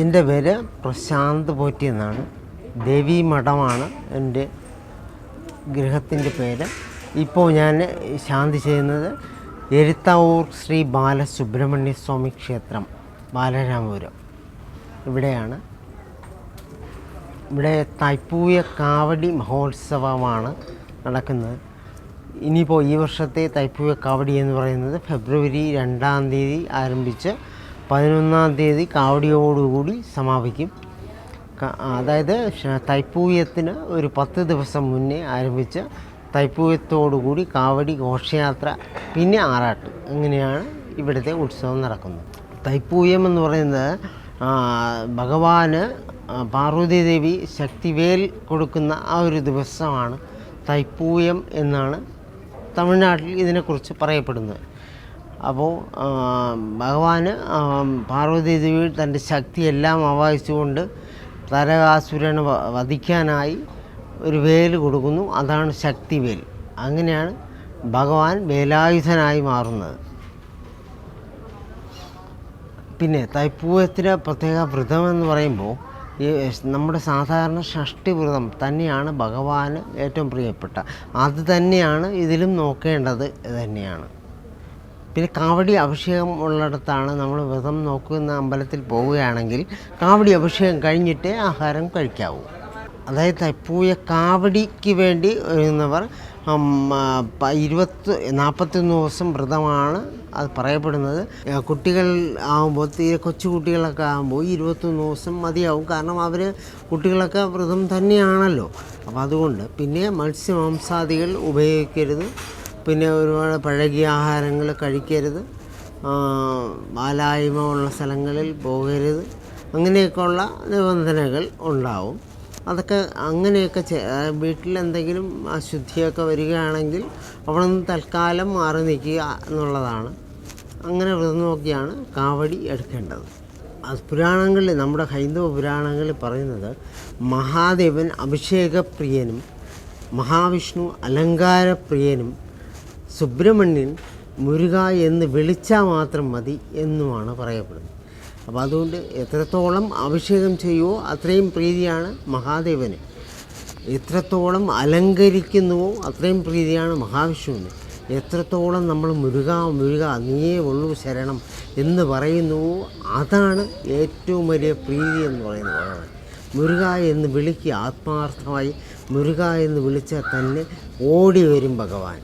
എന്റെ പേര് പ്രശാന്ത് പോറ്റി എന്നാണ്. ദേവി മഠമാണ് എന്റെ ഗൃഹത്തിന്റെ പേര്. ഇപ്പോൾ ഞാൻ ശാന്തി ചെയ്യുന്നത് എരുത്താവൂർ ശ്രീ ബാലസുബ്രഹ്മണ്യ സ്വാമി ക്ഷേത്രം ബാലരാമപുരം. ഇവിടെയാണ്. ഇവിടെ തൈപ്പൂയ കാവടി മഹോത്സവമാണ് നടക്കുന്നത്. ഇനിയിപ്പോൾ ഈ വർഷത്തെ തൈപ്പൂയ കാവടി എന്ന് പറയുന്നത് ഫെബ്രുവരി രണ്ടാം തീയതി ആരംഭിച്ച് പതിനൊന്നാം തീയതി കാവടിയോടുകൂടി സമാപിക്കും. അതായത് തൈപ്പൂയത്തിന് ഒരു പത്ത് ദിവസം മുന്നേ ആരംഭിച്ച് തൈപ്പൂയത്തോടുകൂടി കാവടി ഘോഷയാത്ര പിന്നെ ആറാട്ട് അങ്ങനെയാണ് ഇവിടുത്തെ ഉത്സവം നടക്കുന്നത്. തൈപ്പൂയം എന്ന് പറയുന്നത് ഭഗവാന് പാർവതീദേവി പാർവതി ദേവി ശക്തിവേൽ കൊടുക്കുന്ന ആ ഒരു ദിവസമാണ് തൈപ്പൂയം എന്നാണ് തമിഴ്നാട്ടിൽ ഇതിനെക്കുറിച്ച് പറയപ്പെടുന്നത്. അപ്പോൾ ഭഗവാൻ ഭഗവാന് പാർവതി ദേവി തന്റെ ശക്തിയെല്ലാം ആവാഹിച്ചുകൊണ്ട് തരകാസുരനെ വധിക്കാനായി ഒരു വേൽ കൊടുക്കുന്നു. അതാണ് ശക്തി ശക്തിവേൽ അങ്ങനെയാണ് ഭഗവാൻ വേലായുധനായി മാറുന്നത്. പിന്നെ തൈപ്പൂയത്തിന് പ്രത്യേക വ്രതം എന്ന് പറയുമ്പോൾ ഈ നമ്മുടെ സാധാരണ ഷഷ്ടി വ്രതം തന്നെയാണ് ഭഗവാന് ഏറ്റവും പ്രിയപ്പെട്ട. അത് തന്നെയാണ് ഇതിലും നോക്കേണ്ടത് തന്നെയാണ്. പിന്നെ കാവടി അഭിഷേകം ഉള്ളിടത്താണ് നമ്മൾ വ്രതം നോക്കുന്ന അമ്പലത്തിൽ പോവുകയാണെങ്കിൽ കാവടി അഭിഷേകം കഴിഞ്ഞിട്ടേ ആഹാരം കഴിക്കാവൂ. അതായത് തൈപ്പൂയ കാവടിക്ക് വേണ്ടി പ- ഇരുപത്തി നാൽപ്പത്തൊന്ന് ദിവസം വ്രതമാണ് അത് പറയപ്പെടുന്നത്. കുട്ടികൾ ആകുമ്പോൾ തീരെ കൊച്ചു കുട്ടികളൊക്കെ ആകുമ്പോൾ ഇരുപത്തൊന്ന് ദിവസം മതിയാവും. കാരണം അവർ കുട്ടികളൊക്കെ വ്രതം തന്നെയാണല്ലോ. അപ്പോൾ അതുകൊണ്ട് പിന്നെ മത്സ്യമാംസാദികൾ ഉപയോഗിക്കരുത്. പിന്നെ ഒരുപാട് പഴകിയ ആഹാരങ്ങൾ കഴിക്കരുത്. ബാലായ്മ ഉള്ള സ്ഥലങ്ങളിൽ പോകരുത്. അങ്ങനെയൊക്കെയുള്ള നിബന്ധനകൾ ഉണ്ടാവും. അതൊക്കെ അങ്ങനെയൊക്കെ വീട്ടിൽ എന്തെങ്കിലും അശുദ്ധിയൊക്കെ വരികയാണെങ്കിൽ അവിടെ നിന്ന് തൽക്കാലം മാറി നിൽക്കുക എന്നുള്ളതാണ്. അങ്ങനെ വ്രതം നോക്കിയാണ് കാവടി എടുക്കേണ്ടത്. പുരാണങ്ങളിൽ നമ്മുടെ ഹൈന്ദവ പുരാണങ്ങളിൽ പറയുന്നത് മഹാദേവൻ അഭിഷേകപ്രിയനും മഹാവിഷ്ണു അലങ്കാരപ്രിയനും സുബ്രഹ്മണ്യൻ മുരുക എന്ന് വിളിച്ചാൽ മാത്രം മതി എന്നുമാണ് പറയപ്പെടുന്നത്. അപ്പോൾ അതുകൊണ്ട് എത്രത്തോളം അഭിഷേകം ചെയ്യുമോ അത്രയും പ്രീതിയാണ് മഹാദേവന്. എത്രത്തോളം അലങ്കരിക്കുന്നുവോ അത്രയും പ്രീതിയാണ് മഹാവിഷ്ണുവിന്. എത്രത്തോളം നമ്മൾ മുരുക മുരുക നീയേ ഉള്ളൂ ശരണം എന്ന് പറയുന്നുവോ അതാണ് ഏറ്റവും വലിയ പ്രീതി എന്ന് പറയുന്നത് മുരുക എന്ന് വിളിക്കുക ആത്മാർത്ഥമായി മുരുക എന്ന് വിളിച്ചാൽ തന്നെ ഓടി വരും ഭഗവാൻ.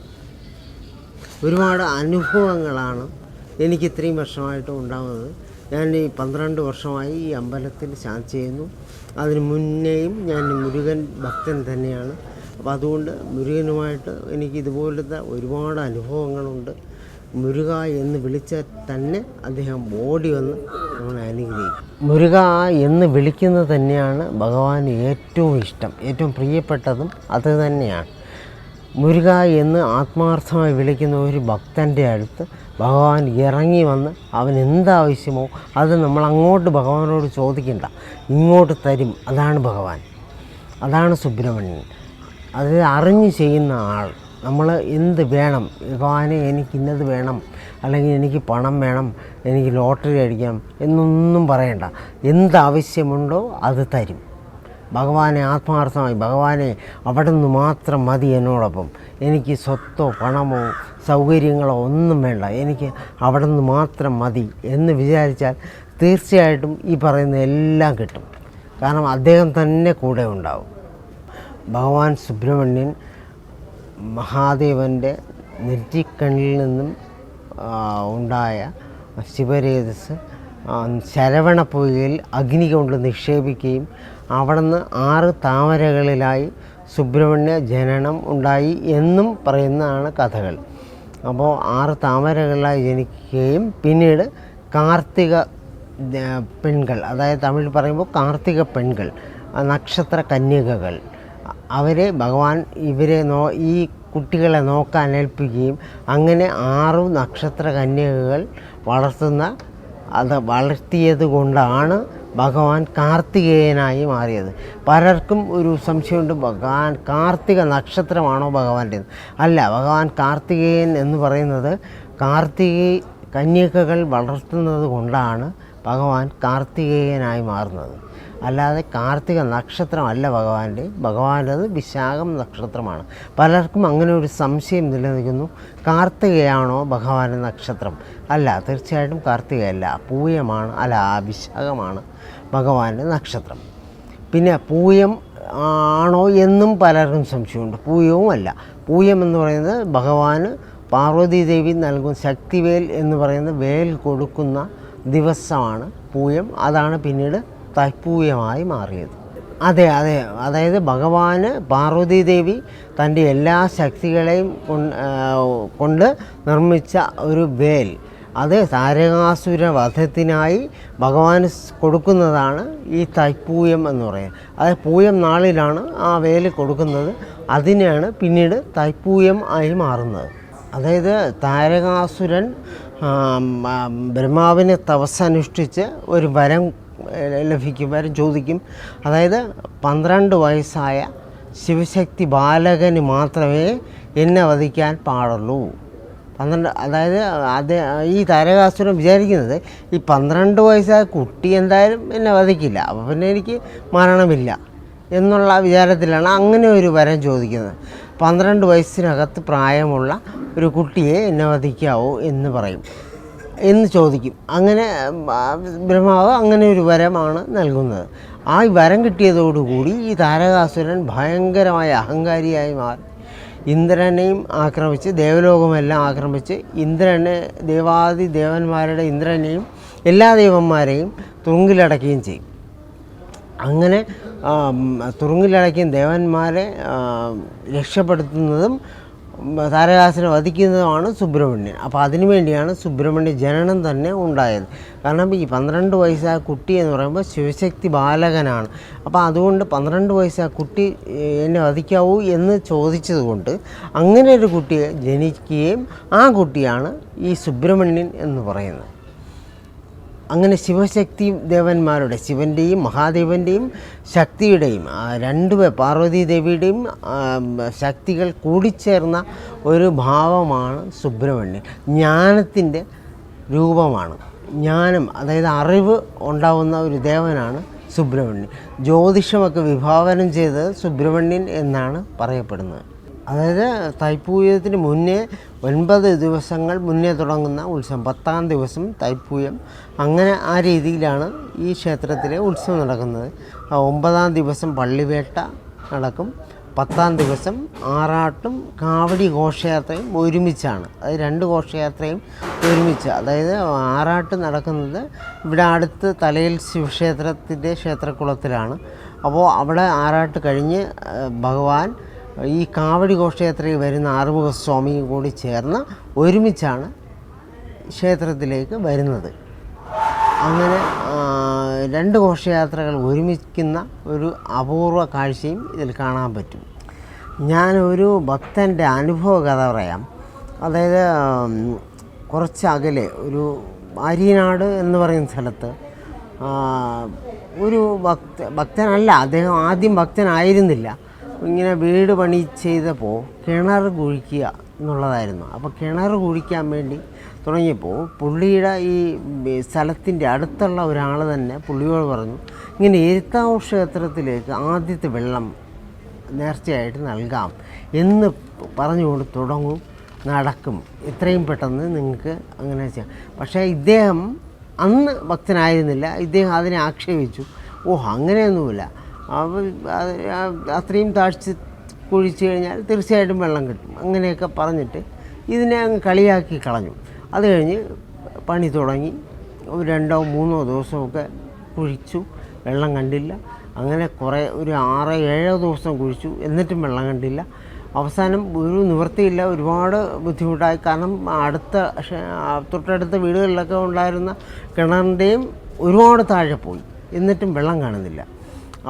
ഒരുപാട് അനുഭവങ്ങളാണ് എനിക്ക് ഇത്രയും വർഷമായിട്ട് ഉണ്ടാകുന്നത് ഞാൻ ഈ പന്ത്രണ്ട് വർഷമായി ഈ അമ്പലത്തിൽ ശാന്തി ചെയ്യുന്നു. അതിന് മുന്നേയും ഞാൻ മുരുകൻ ഭക്തൻ തന്നെയാണ്. അപ്പോൾ അതുകൊണ്ട് മുരുകനുമായിട്ട് എനിക്ക് ഇതുപോലത്തെ ഒരുപാട് അനുഭവങ്ങളുണ്ട്. മുരുക എന്ന് വിളിച്ചാൽ തന്നെ അദ്ദേഹം ഓടി വന്ന് നമ്മളെ അനുഗ്രഹിക്കും. മുരുക എന്ന് വിളിക്കുന്നത് തന്നെയാണ് ഭഗവാന് ഏറ്റവും ഇഷ്ടം. ഏറ്റവും പ്രിയപ്പെട്ടതും അത് തന്നെയാണ്. മുരുക എന്ന് ആത്മാർത്ഥമായി വിളിക്കുന്ന ഒരു ഭക്തന്റെ അടുത്ത് ഭഗവാൻ ഇറങ്ങി വന്ന് അവൻ എന്താവശ്യമോ അത് നമ്മൾ അങ്ങോട്ട് ഭഗവാനോട് ചോദിക്കണ്ട. ഇങ്ങോട്ട് തരും. അതാണ് ഭഗവാൻ. അതാണ് സുബ്രഹ്മണ്യൻ. അത് അറിഞ്ഞ് ചെയ്യുന്ന ആൾ. നമ്മൾ എന്ത് വേണം? ഭഗവാനെ എനിക്ക് ഇന്നത് വേണം. അല്ലെങ്കിൽ എനിക്ക് പണം വേണം. എനിക്ക് ലോട്ടറി അടിക്കാം എന്നൊന്നും പറയണ്ട. എന്താവശ്യമുണ്ടോ അത് തരും. ഭഗവാനെ ആത്മാർത്ഥമായി ഭഗവാനെ അവിടെ നിന്ന് മാത്രം മതി എന്നോടൊപ്പം. എനിക്ക് സ്വത്തോ പണമോ സൗകര്യങ്ങളോ ഒന്നും വേണ്ട. എനിക്ക് അവിടെ നിന്ന് മാത്രം മതി എന്ന് വിചാരിച്ചാൽ തീർച്ചയായിട്ടും ഈ പറയുന്ന എല്ലാം കിട്ടും. കാരണം അദ്ദേഹം തന്നെ കൂടെ ഉണ്ടാവും. ഭഗവാൻ സുബ്രഹ്മണ്യൻ മഹാദേവന്റെ നെറ്റിക്കണ്ണിൽ നിന്നും ഉണ്ടായ ശിവരേതസ് ശരവണപ്പുകയിൽ അഗ്നി കൊണ്ട് നിക്ഷേപിക്കുകയും അവിടുന്ന് ആറ് താമരകളിലായി സുബ്രഹ്മണ്യ ജനനം ഉണ്ടായി എന്നും പറയുന്നതാണ് കഥകൾ. അപ്പോൾ ആറ് താമരകളിലായി ജനിക്കുകയും പിന്നീട് കാർത്തിക പെൺകൾ അതായത് തമിഴിൽ പറയുമ്പോൾ കാർത്തിക പെൺകൾ നക്ഷത്ര കന്യകകൾ അവരെ ഭഗവാൻ ഇവരെ നോ ഈ കുട്ടികളെ നോക്കാൻ ഏൽപ്പിക്കുകയും അങ്ങനെ ആറു നക്ഷത്ര കന്യകകൾ വളർത്തുന്ന അത് വളർത്തിയത് കൊണ്ടാണ് ഭഗവാൻ കാർത്തികേയനായി മാറിയത്. പലർക്കും ഒരു സംശയമുണ്ട് ഭഗവാൻ കാർത്തിക നക്ഷത്രമാണോ ഭഗവാന്റെ അല്ല ഭഗവാൻ കാർത്തികേയൻ എന്ന് പറയുന്നത് കാർത്തിക കന്യകകൾ വളർത്തുന്നത് കൊണ്ടാണ് ഭഗവാൻ കാർത്തികേയനായി മാറുന്നത്. അല്ലാതെ കാർത്തിക നക്ഷത്രമല്ല ഭഗവാന്റെ. ഭഗവാന്റെത് വിശാഖം നക്ഷത്രമാണ്. പലർക്കും അങ്ങനെ ഒരു സംശയം നിലനിൽക്കുന്നു. കാർത്തികയാണോ ഭഗവാന്റെ നക്ഷത്രം? അല്ല തീർച്ചയായിട്ടും കാർത്തികയല്ല. പൂയമാണ് അല്ല വിശാഖമാണ് ഭഗവാന്റെ നക്ഷത്രം. പിന്നെ പൂയം ആണോ എന്നും പലർക്കും സംശയമുണ്ട്. പൂയവും അല്ല പൂയം എന്ന് പറയുന്നത് ഭഗവാന് പാർവതീദേവി നൽകുന്ന ശക്തിവേൽ എന്ന് പറയുന്ന വേൽ കൊടുക്കുന്ന ദിവസമാണ് പൂയം. അതാണ് പിന്നീട് തൈപ്പൂയമായി മാറിയത്. അതെ അതെ. അതായത് ഭഗവാന് പാർവതി ദേവി തന്റെ എല്ലാ ശക്തികളെയും കൊണ്ട് നിർമ്മിച്ച ഒരു വേൽ. അത് താരകാസുര വധത്തിനായി ഭഗവാൻ കൊടുക്കുന്നതാണ് ഈ തൈപ്പൂയം എന്ന് പറയുന്നത്. അതായത് പൂയം നാളിലാണ് ആ വേൽ കൊടുക്കുന്നത്. അതിനെയാണ് പിന്നീട് തൈപ്പൂയം ആയി മാറുന്നത്. അതായത് താരകാസുരൻ ബ്രഹ്മാവിനെ തപസ്സനുഷ്ഠിച്ച് ഒരു വരം ലഭിക്കും വരെ ചോദിക്കും. അതായത് പന്ത്രണ്ട് വയസ്സായ ശിവശക്തി ബാലകന് മാത്രമേ എന്നെ വധിക്കാൻ പാടുള്ളൂ. പന്ത്രണ്ട് അതായത് അത് ഈ താരകാസുരം വിചാരിക്കുന്നത് ഈ പന്ത്രണ്ട് വയസ്സായ കുട്ടി എന്തായാലും എന്നെ വധിക്കില്ല അപ്പോൾ പിന്നെ എനിക്ക് മരണമില്ല എന്നുള്ള വിചാരത്തിലാണ് അങ്ങനെ ഒരു വരം ചോദിക്കുന്നത്. പന്ത്രണ്ട് വയസ്സിനകത്ത് പ്രായമുള്ള ഒരു കുട്ടിയെ എന്നെ വധിക്കാവോ എന്ന് പറയും. എന്ന് ചോദിക്കും. അങ്ങനെ ബ്രഹ്മാവ് അങ്ങനെ ഒരു വരമാണ് നൽകുന്നത്. ആ വരം കിട്ടിയതോടുകൂടി ഈ താരകാസുരൻ ഭയങ്കരമായ അഹങ്കാരിയായി മാറി. ഇന്ദ്രനെയും ആക്രമിച്ച് ദേവലോകമെല്ലാം ആക്രമിച്ച് ഇന്ദ്രനെ ദേവാദി ദേവന്മാരുടെ ഇന്ദ്രനെയും എല്ലാ ദേവന്മാരെയും തുറുങ്കിലടക്കുകയും ചെയ്യും. അങ്ങനെ തുറുങ്കിലടക്കിയ ദേവന്മാരെ രക്ഷപ്പെടുത്തുന്നതും ഉം, താരകാസുരനെ വധിക്കുന്നതുമാണ് സുബ്രഹ്മണ്യൻ. അപ്പോൾ അതിനുവേണ്ടിയാണ് സുബ്രഹ്മണ്യ ജനനം തന്നെ ഉണ്ടായത്. കാരണം ഈ പന്ത്രണ്ട് വയസ്സായ കുട്ടി എന്ന് പറയുമ്പോൾ ശിവശക്തി ബാലകനാണ്. അപ്പോൾ അതുകൊണ്ട് പന്ത്രണ്ട് വയസ്സായ കുട്ടി എന്നെ വധിക്കാവൂ എന്ന് ചോദിച്ചതുകൊണ്ട് അങ്ങനെ ഒരു കുട്ടിയെ ജനിക്കുകയും ആ കുട്ടിയാണ് ഈ സുബ്രഹ്മണ്യൻ എന്ന് പറയുന്നത്. അങ്ങനെ ശിവശക്തി ദേവന്മാരുടെ ശിവന്റെയും മഹാദേവന്റെയും ശക്തിയുടെയും രണ്ട് പാർവതി ദേവിയുടെയും ശക്തികൾ കൂടിച്ചേർന്ന ഒരു ഭാവമാണ് സുബ്രഹ്മണ്യൻ. ജ്ഞാനത്തിന്റെ രൂപമാണ്. ജ്ഞാനം അതായത് അറിവ് ഉണ്ടാവുന്ന ഒരു ദേവനാണ് സുബ്രഹ്മണ്യൻ. ജ്യോതിഷമൊക്കെ വിഭാവനം ചെയ്തത് സുബ്രഹ്മണ്യൻ എന്നാണ് പറയപ്പെടുന്നത്. അതായത് തൈപ്പൂയത്തിന് മുന്നേ ഒൻപത് ദിവസങ്ങൾ മുന്നേ തുടങ്ങുന്ന ഉത്സവം പത്താം ദിവസം തൈപ്പൂയം. അങ്ങനെ ആ രീതിയിലാണ് ഈ ക്ഷേത്രത്തിലെ ഉത്സവം നടക്കുന്നത്. ഒമ്പതാം ദിവസം പള്ളിവേട്ട നടക്കും. പത്താം ദിവസം ആറാട്ടും കാവടി ഘോഷയാത്രയും ഒരുമിച്ചാണ്. അത് രണ്ട് ഘോഷയാത്രയും ഒരുമിച്ച്. അതായത് ആറാട്ട് നടക്കുന്നത് ഇവിടെ അടുത്ത് തലയിൽ ശിവക്ഷേത്രത്തിന്റെ ക്ഷേത്രക്കുളത്തിലാണ്. അപ്പോൾ അവിടെ ആറാട്ട് കഴിഞ്ഞ് ഭഗവാൻ ഈ കാവടി ഘോഷയാത്രയിൽ വരുന്ന ആറുമുഖ സ്വാമിയും കൂടി ചേർന്ന് ഒരുമിച്ചാണ് ക്ഷേത്രത്തിലേക്ക് വരുന്നത്. അങ്ങനെ രണ്ട് ഘോഷയാത്രകൾ ഒരുമിക്കുന്ന ഒരു അപൂർവ കാഴ്ചയും ഇതിൽ കാണാൻ പറ്റും. ഞാനൊരു ഭക്തന്റെ അനുഭവ കഥ പറയാം. അതായത് കുറച്ച് അകലെ ഒരു ആര്യനാട് എന്ന് പറയുന്ന സ്ഥലത്ത് ഒരു ഭക്ത ഭക്തനല്ല അദ്ദേഹം ആദ്യം ഭക്തനായിരുന്നില്ല. ഇങ്ങനെ വീട് പണി ചെയ്തപ്പോൾ കിണർ കുഴിക്കുക എന്നുള്ളതായിരുന്നു. അപ്പോൾ കിണർ കുഴിക്കാൻ വേണ്ടി തുടങ്ങിയപ്പോൾ പുള്ളിയുടെ ഈ സ്ഥലത്തിന്റെ അടുത്തുള്ള ഒരാൾ തന്നെ പുള്ളിയോട് പറഞ്ഞു ഇങ്ങനെ എഴുത്താവ് ക്ഷേത്രത്തിലേക്ക് ആദ്യത്തെ വെള്ളം നേർച്ചയായിട്ട് നൽകാം എന്ന് പറഞ്ഞുകൊണ്ട് തുടങ്ങും നടക്കും. എത്രയും പെട്ടെന്ന് നിങ്ങൾക്ക് അങ്ങനെ ചെയ്യാം. പക്ഷേ ഇദ്ദേഹം അന്ന് ഭക്തനായിരുന്നില്ല. ഇദ്ദേഹം അതിനെ ആക്ഷേപിച്ചു. ഓ അങ്ങനെയൊന്നുമില്ല. അത്രയും താഴ്ച കുഴിച്ചു കഴിഞ്ഞാൽ തീർച്ചയായിട്ടും വെള്ളം കിട്ടും. അങ്ങനെയൊക്കെ പറഞ്ഞിട്ട് ഇതിനെ അങ്ങ് കളിയാക്കി കളഞ്ഞു. അത് കഴിഞ്ഞ് പണി തുടങ്ങി. രണ്ടോ മൂന്നോ ദിവസമൊക്കെ കുഴിച്ചു. വെള്ളം കണ്ടില്ല. അങ്ങനെ കുറേ ഒരു ആറ് ഏഴോ ദിവസം കുഴിച്ചു. എന്നിട്ടും വെള്ളം കണ്ടില്ല. അവസാനം ഒരു നിവൃത്തിയില്ല. ഒരുപാട് ബുദ്ധിമുട്ടായി. കാരണം അടുത്ത തൊട്ടടുത്ത വീടുകളിലൊക്കെ ഉണ്ടായിരുന്ന കിണറിന്റെയും ഒരുപാട് താഴെ പോയി. എന്നിട്ടും വെള്ളം കാണുന്നില്ല.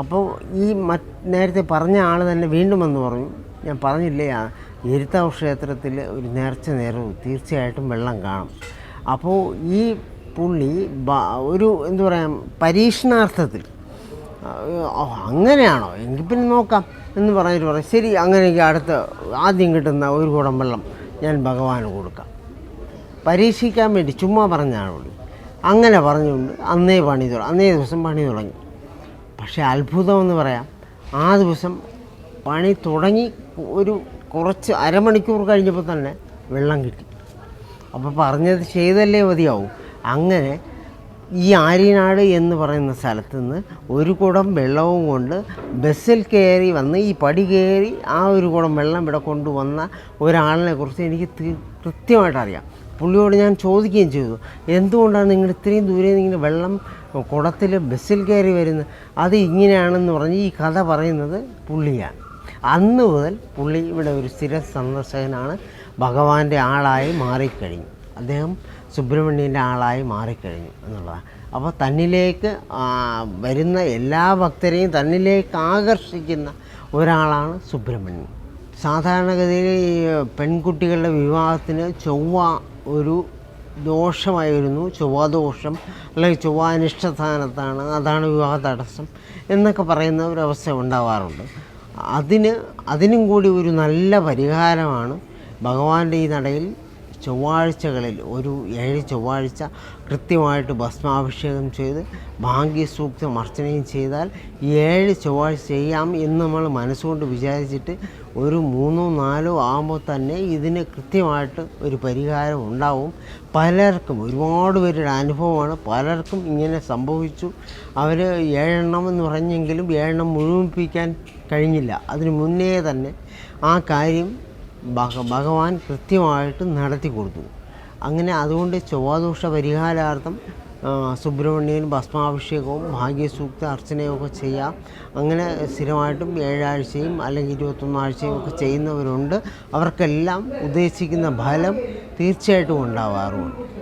അപ്പോൾ ഈ നേരത്തെ പറഞ്ഞ ആൾ തന്നെ വീണ്ടും വന്ന് പറഞ്ഞു. ഞാൻ പറഞ്ഞില്ലേ എരുത്താവ് ക്ഷേത്രത്തിൽ ഒരു നേർച്ച നേരവും തീർച്ചയായിട്ടും വെള്ളം കാണും. അപ്പോൾ ഈ പുള്ളി ഒരു എന്താ പറയാം പരീക്ഷണാർത്ഥത്തിൽ അങ്ങനെയാണോ? എങ്കിൽ പിന്നെ നോക്കാം എന്ന് പറഞ്ഞിട്ട് പറയും ശരി അങ്ങനെയെങ്കിൽ അടുത്ത ആദ്യം കിട്ടുന്ന ഒരു കുടം വെള്ളം ഞാൻ ഭഗവാന് കൊടുക്കാം. പരീക്ഷിക്കാൻ വേണ്ടി ചുമ്മാ പറഞ്ഞാണ് അങ്ങനെ പറഞ്ഞുകൊണ്ട് അന്നേ പണി തുടങ്ങി അന്നേ ദിവസം പണി തുടങ്ങി. പക്ഷേ അത്ഭുതമെന്ന് പറയാം. ആ ദിവസം പണി തുടങ്ങി ഒരു കുറച്ച് അരമണിക്കൂർ കഴിഞ്ഞപ്പോൾ തന്നെ വെള്ളം കിട്ടി. അപ്പോൾ പറഞ്ഞത് ചെയ്തല്ലേ മതിയാവും. അങ്ങനെ ഈ ആര്യനാട് എന്ന് പറയുന്ന സ്ഥലത്ത് നിന്ന് ഒരു കുടം വെള്ളവും കൊണ്ട് ബസ്സിൽ കയറി വന്ന് ഈ പടി കയറി ആ ഒരു കുടം വെള്ളം ഇവിടെ കൊണ്ടുവന്ന ഒരാളിനെ കുറിച്ച് എനിക്ക് കൃത്യമായിട്ട് അറിയാം പുള്ളിയോട് ഞാൻ ചോദിക്കുകയും ചെയ്തു. എന്തുകൊണ്ടാണ് നിങ്ങൾ ഇത്രയും ദൂരെ നിങ്ങൾ വെള്ളം കുടത്തിൽ ബസ്സിൽ കയറി വരുന്ന അത് ഇങ്ങനെയാണെന്ന് പറഞ്ഞ് ഈ കഥ പറയുന്നത് പുള്ളിയാണ്. അന്ന് മുതൽ പുള്ളി ഇവിടെ ഒരു സ്ഥിര സന്ദർശകനാണ്. ഭഗവാന്റെ ആളായി മാറിക്കഴിഞ്ഞു. അദ്ദേഹം സുബ്രഹ്മണ്യന്റെ ആളായി മാറിക്കഴിഞ്ഞു എന്നുള്ളതാണ്. അപ്പോൾ തന്നിലേക്ക് വരുന്ന എല്ലാ ഭക്തരെയും തന്നിലേക്ക് ആകർഷിക്കുന്ന ഒരാളാണ് സുബ്രഹ്മണ്യൻ. സാധാരണഗതിയിൽ പെൺകുട്ടികളുടെ വിവാഹത്തിന് ചൊവ്വ ഒരു ദോഷമായി വരുന്നു ചൊവ്വാദോഷം അല്ലെങ്കിൽ ചൊവ്വ അനിഷ്ടസ്ഥാനത്താണ് അതാണ് വിവാഹ തടസ്സം എന്നൊക്കെ പറയുന്ന ഒരവസ്ഥ ഉണ്ടാവാറുണ്ട്. അതിന് അതിനും കൂടി ഒരു നല്ല പരിഹാരമാണ് ഭഗവാന്റെ ഈ നടയിൽ ചൊവ്വാഴ്ചകളിൽ ഒരു ഏഴ് ചൊവ്വാഴ്ച കൃത്യമായിട്ട് ഭസ്മാഭിഷേകം ചെയ്ത് ഭാഗ്യസൂക്തം അർച്ചനയും ചെയ്താൽ ഏഴ് ചൊവ്വാഴ്ച ചെയ്യാം എന്ന് നമ്മൾ മനസ്സുകൊണ്ട് വിചാരിച്ചിട്ട് ഒരു മൂന്നോ നാലോ ആകുമ്പോൾ തന്നെ ഇതിന് കൃത്യമായിട്ട് ഒരു പരിഹാരം ഉണ്ടാവും. പലർക്കും ഒരുപാട് പേരുടെ അനുഭവമാണ്. പലർക്കും ഇങ്ങനെ സംഭവിച്ചു. അവർ ഏഴെണ്ണം എന്ന് പറഞ്ഞെങ്കിലും ഏഴെണ്ണം മുഴുമിപ്പിക്കാൻ കഴിഞ്ഞില്ല. അതിന് മുന്നേ തന്നെ ആ കാര്യം ഭഗവാൻ കൃത്യമായിട്ട് നടത്തി കൊടുത്തു. അങ്ങനെ അതുകൊണ്ട് ചൊവ്വാദോഷ പരിഹാരാർത്ഥം സുബ്രഹ്മണ്യൻ ഭസ്മാഭിഷേകവും ഭാഗ്യസൂക്ത അർച്ചനയും ഒക്കെ ചെയ്യാം. അങ്ങനെ സ്ഥിരമായിട്ടും ഏഴാഴ്ചയും അല്ലെങ്കിൽ ഇരുപത്തൊന്നാഴ്ചയും ഒക്കെ ചെയ്യുന്നവരുണ്ട്. അവർക്കെല്ലാം ഉദ്ദേശിക്കുന്ന ഫലം തീർച്ചയായിട്ടും ഉണ്ടാവാറുമുണ്ട്